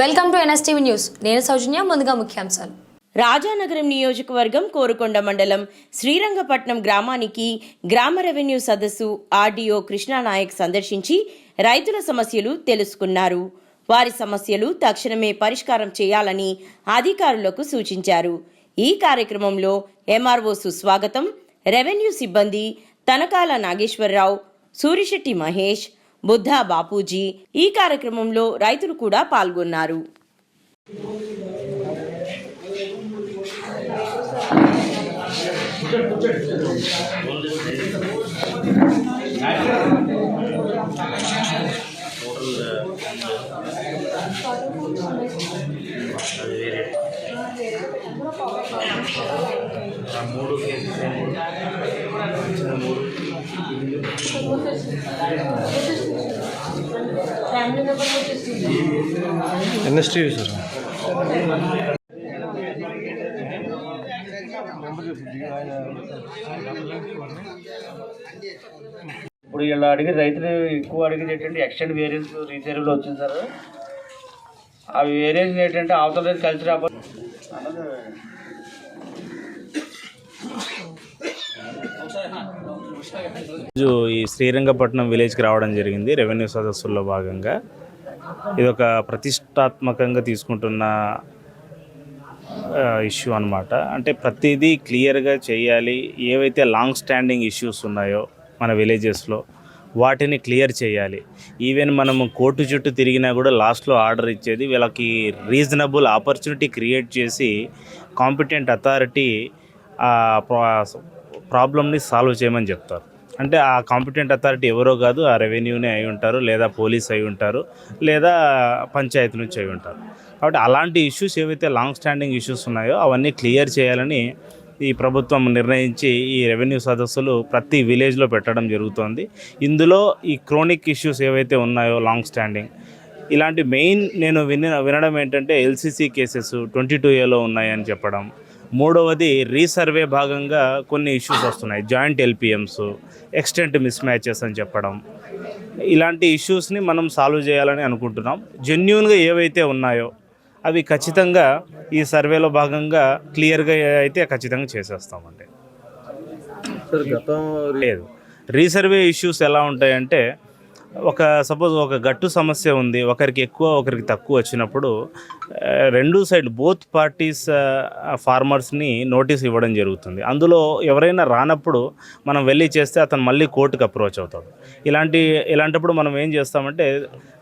Welcome to NSTV news. నేను సౌజన్య ముందుగా ముఖ్యాంశాలు. రాజానగరం నియోజకవర్గం కోరుకొండ మండలం శ్రీరంగపట్నం గ్రామానికి గ్రామ రెవెన్యూ సదస్సు ఆర్డీఓ కృష్ణానాయక్ సందర్శించి రైతుల సమస్యలు తెలుసుకున్నారు. వారి సమస్యలు తక్షణమే పరిష్కారం చేయాలని అధికారులకు సూచించారు. ఈ కార్యక్రమంలో ఎంఆర్ఓ సుస్వాగతం రెవెన్యూ సిబ్బంది తనకాల నాగేశ్వరరావు సూరిశెట్టి మహేష్ బుద్ధా బాపూజీ ఈ కార్యక్రమంలో రైతులు కూడా పాల్గొన్నారు. అది వేరే uh, మూడు కేసెస్ సార్. ఇప్పుడు ఇలా అడిగి రైతులు ఎక్కువ అడిగేది ఏంటంటే ఎక్స్టెండ్ వేరియన్స్ రీసర్వ్లో వచ్చింది సార్. ఆ వేరియన్స్ ఏంటంటే అవతల రైతు కలిసి రాబోతుంది రోజు ఈ శ్రీరంగపట్నం విలేజ్కి రావడం జరిగింది రెవెన్యూ సదస్సుల్లో భాగంగా. ఇది ఒక ప్రతిష్టాత్మకంగా తీసుకుంటున్న ఇష్యూ అనమాట అంటే ప్రతిదీ క్లియర్గా చేయాలి. ఏవైతే లాంగ్ స్టాండింగ్ ఇష్యూస్ ఉన్నాయో మన విలేజెస్లో వాటిని క్లియర్ చేయాలి. ఈవెన్ మనము కోర్టు చుట్టూ తిరిగినా కూడా లాస్ట్లో ఆర్డర్ ఇచ్చేది వీళ్ళకి రీజనబుల్ ఆపర్చునిటీ క్రియేట్ చేసి కాంపిటెంట్ అథారిటీ ప్రాబ్లమ్ని సాల్వ్ చేయమని చెప్తారు. అంటే ఆ కాంపిటెంట్ అథారిటీ ఎవరో కాదు ఆ రెవెన్యూనే అయి ఉంటారు లేదా పోలీస్ అయి ఉంటారు లేదా పంచాయతీ నుంచి అయి ఉంటారు. కాబట్టి అలాంటి ఇష్యూస్ ఏవైతే లాంగ్ స్టాండింగ్ ఇష్యూస్ ఉన్నాయో అవన్నీ క్లియర్ చేయాలని ఈ ప్రభుత్వం నిర్ణయించి ఈ రెవెన్యూ సదస్సులు ప్రతి విలేజ్లో పెట్టడం జరుగుతోంది. ఇందులో ఈ క్రోనిక్ ఇష్యూస్ ఏవైతే ఉన్నాయో లాంగ్ స్టాండింగ్ ఇలాంటి మెయిన్ నేను విన వినడం ఏంటంటే ఎల్సిసి కేసెస్ ట్వంటీ టూ ఏలో ఉన్నాయని చెప్పడం. మూడవది రీసర్వే భాగంగా కొన్ని ఇష్యూస్ వస్తున్నాయి joint LPMs extent miss matches అని చెప్పడం. ఇలాంటి ఇష్యూస్ని మనం సాల్వ్ చేయాలని అనుకుంటున్నాం. జెన్యున్గా ఏవైతే ఉన్నాయో అవి ఖచ్చితంగా ఈ సర్వేలో భాగంగా క్లియర్గా అయితే ఖచ్చితంగా చేసేస్తామండి. సార్ గతం లేదు. రీసర్వే ఇష్యూస్ ఎలా ఉంటాయంటే ఒక సపోజ్ ఒక గట్టు సమస్య ఉంది ఒకరికి ఎక్కువ ఒకరికి తక్కువ వచ్చినప్పుడు రెండు సైడ్ బోత్ పార్టీస్ ఫార్మర్స్ని నోటీస్ ఇవ్వడం జరుగుతుంది. అందులో ఎవరైనా రానప్పుడు మనం వెళ్ళి చేస్తే అతను మళ్ళీ కోర్టుకు అప్రోచ్ అవుతాడు. ఇలాంటి ఇలాంటప్పుడు మనం ఏం చేస్తామంటే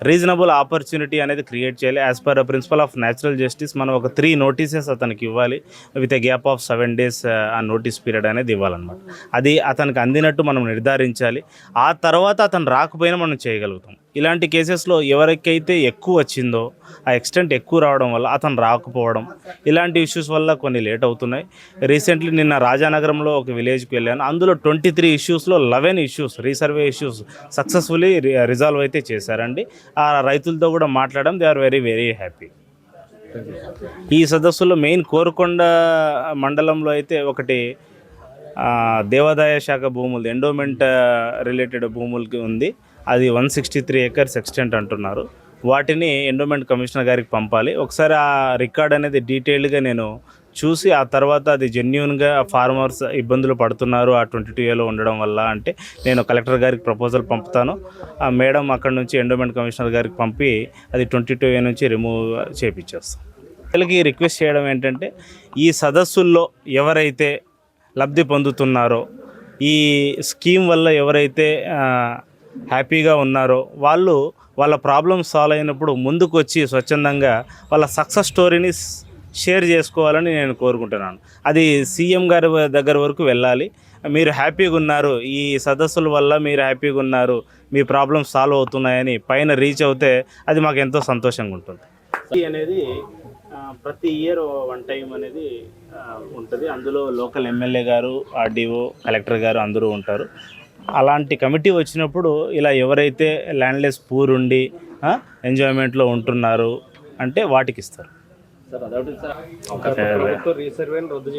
రీజనబుల్ ఆపర్చునిటీ అనేది క్రియేట్ చేయాలి. As per principle of natural justice మనం ఒక త్రీ నోటీసెస్ అతనికి ఇవ్వాలి. With a gap of seven days ఆ నోటీస్ పీరియడ్ అనేది ఇవ్వాలన్నమాట. అది అతనికి అందినట్టు మనం నిర్ధారించాలి. ఆ తర్వాత అతను రాకపోయినా మనం చేయగలుగుతాం. ఇలాంటి కేసెస్లో ఎవరికైతే ఎక్కువ వచ్చిందో ఆ ఎక్స్టెంట్ ఎక్కువ రావడం వల్ల అతను రాకపోవడం ఇలాంటి ఇష్యూస్ వల్ల కొన్ని లేట్ అవుతున్నాయి. రీసెంట్లీ నిన్న రాజానగరంలో ఒక విలేజ్కి వెళ్ళాను. అందులో twenty three ఇష్యూస్లో eleven issues resurvey issues successfully resolve అయితే చేశారండి. ఆ రైతులతో కూడా మాట్లాడడం they are very very happy. ఈ సదస్సులో మెయిన్ కోరుకొండ మండలంలో అయితే ఒకటి దేవాదాయ శాఖ భూములు ఎండోమెంట్ రిలేటెడ్ భూములకి ఉంది. అది one sixty three acres extent అంటున్నారు. వాటిని ఎండోమెంట్ కమిషనర్ గారికి పంపాలి. ఒకసారి ఆ రికార్డ్ అనేది డీటెయిల్డ్గా నేను చూసి ఆ తర్వాత అది జెన్యున్గా ఫార్మర్స్ ఇబ్బందులు పడుతున్నారు ఆ ట్వంటీ టూ ఏలో ఉండడం వల్ల అంటే నేను కలెక్టర్ గారికి ప్రపోజల్ పంపుతాను. ఆ మేడం అక్కడ నుంచి ఎండోమెంట్ కమిషనర్ గారికి పంపి అది ట్వంటీ టూ ఏ నుంచి రిమూవ్ చేపించేస్తాం. వీళ్ళకి రిక్వెస్ట్ చేయడం ఏంటంటే ఈ సదస్సుల్లో ఎవరైతే లబ్ధి పొందుతున్నారో ఈ స్కీమ్ వల్ల ఎవరైతే హ్యాపీగా ఉన్నారో వాళ్ళు వాళ్ళ ప్రాబ్లం సాల్వ్ అయినప్పుడు ముందుకు వచ్చి స్వచ్ఛందంగా వాళ్ళ సక్సెస్ స్టోరీని షేర్ చేసుకోవాలని నేను కోరుకుంటున్నాను. అది సీఎం గారి దగ్గర వరకు వెళ్ళాలి. మీరు హ్యాపీగా ఉన్నారు ఈ సదస్సుల వల్ల మీరు హ్యాపీగా ఉన్నారు మీ ప్రాబ్లమ్స్ సాల్వ్ అవుతున్నాయని పైన రీచ్ అవుతే అది మాకు ఎంతో సంతోషంగా ఉంటుంది. అనేది ప్రతి ఇయర్ వన్ టైం అనేది ఉంటుంది. అందులో లోకల్ ఎమ్మెల్యే గారు ఆర్డీఓ కలెక్టర్ గారు అందరూ ఉంటారు. అలాంటి కమిటీ వచ్చినప్పుడు ఇలా ఎవరైతే ల్యాండ్లెస్ పూర్ ఉండి ఎంజాయ్మెంట్లో ఉంటున్నారు అంటే వాటికి ఇస్తారు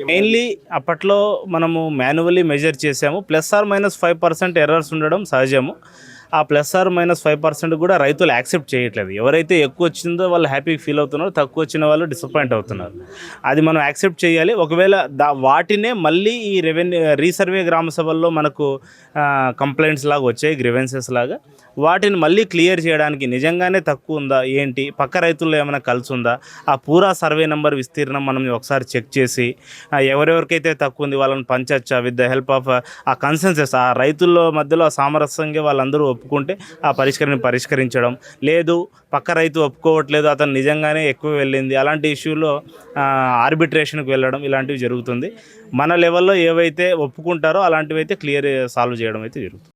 మెయిన్లీ అప్పట్లో మనము మాన్యువల్లీ మెజర్ చేసాము. Plus or minus five percent errors ఉండడం సహజము. ఆ plus or minus five percent కూడా రైతులు యాక్సెప్ట్ చేయట్లేదు. ఎవరైతే ఎక్కువ వచ్చిందో వాళ్ళు హ్యాపీ ఫీల్ అవుతున్నారు తక్కువ వచ్చిన వాళ్ళు డిసప్పాయింట్ అవుతున్నారు. అది మనం యాక్సెప్ట్ చేయాలి. ఒకవేళ దా వాటినే మళ్ళీ ఈ రెవెన్యూ రీసర్వే గ్రామ సభల్లో మనకు కంప్లైంట్స్ లాగా వచ్చాయి గ్రివెన్సెస్ లాగా వాటిని మళ్ళీ క్లియర్ చేయడానికి నిజంగానే తక్కువ ఉందా? ఏంటి? పక్క రైతుల్లో ఏమైనా కలిసి ఉందా? ఆ పూరా సర్వే నెంబర్ విస్తీర్ణం మనం ఒకసారి చెక్ చేసి ఎవరెవరికైతే తక్కువ ఉంది వాళ్ళని పంచచ్చా? విత్ ద హెల్ప్ ఆఫ్ ఆ కన్సెన్సెస్ ఆ రైతుల్లో మధ్యలో ఆ సామరస్యంగా వాళ్ళందరూ ఒప్పుకుంటే ఆ పరిష్కరణ పరిష్కరించడం. లేదు పక్క రైతు ఒప్పుకోవట్లేదు అతను నిజంగానే ఎక్కువ వెళ్ళింది. అలాంటి ఇష్యూలో ఆర్బిట్రేషన్కి వెళ్ళడం ఇలాంటివి జరుగుతుంది. మన లెవెల్లో ఏవైతే ఒప్పుకుంటారో అలాంటివి అయితే క్లియర్ సాల్వ్ చేయడం అయితే జరుగుతుంది.